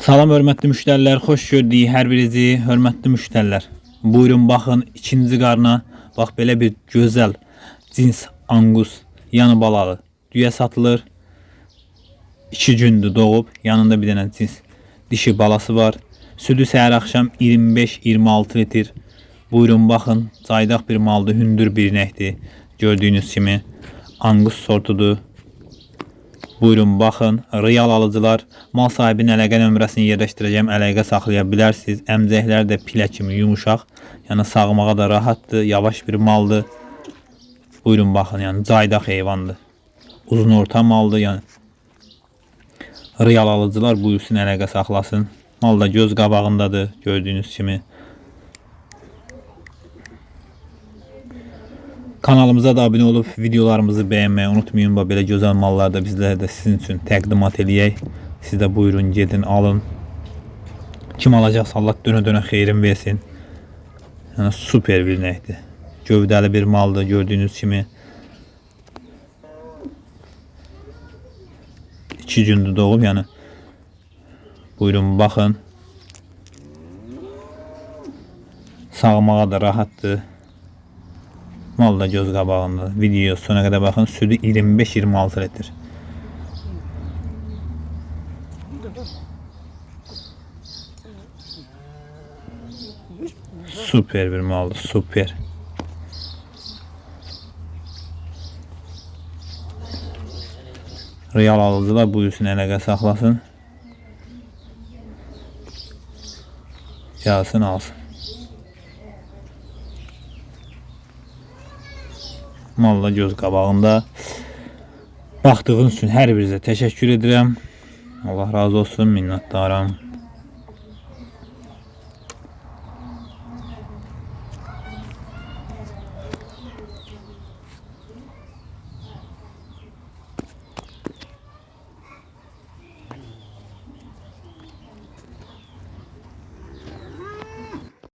Salam hörmətli müştərilər, xoş gördük hər birinizi, hörmətli müştərilər. Buyurun baxın ikinci qarna, bax belə bir gözəl cins angus yanı balağı düyə satılır. 2 gündür doğub, yanında bir dənə cins dişi balası var. Südü səhər axşam 25-26 litr. Buyurun baxın, caydaq bir maldır, hündür bir inəkdir. Gördüyünüz kimi angus sortudur. Buyurun baxın. Real alıcılar mal sahibinin əlaqə nömrəsini yerləşdirəcəm. Əlaqə saxlaya bilərsiniz. Əmcəklər də pilə kimi yumuşaq. Yəni sağmağa da rahatdır. Yavaş bir maldır. Buyurun baxın. Yəni caydaq heyvandır. Uzun orta maldır. Yəni real alıcılar buyursun əlaqə saxlasın. Mal da göz qabağındadır. Gördüyünüz kimi. Kanalımıza da abunə olub videolarımızı bəyənməyi unutmayın. Bax belə gözəl mallar da sizin üçün təqdimat eləyək. Siz də buyurun, gedin, alın. Kim alacaqsa Allah dönə-dönə xeyrin versin. Yəni super bir nəkdir. Gövdəli bir maldır gördüyünüz kimi. 2 gündür doğub, yəni buyurun baxın. Sağmağa da rahatdır. Da göz qabağında. Video sona qədər baxın. Südü 25-26 litr. Süper bir maldır. Süper. Real alıcılar buyursun əlaqə saxlasın. Gəlsin alsın. Malla göz qabağında. Baxdığınız üçün hər birinizə təşəkkür edirəm. Allah razı olsun, minnətdaram.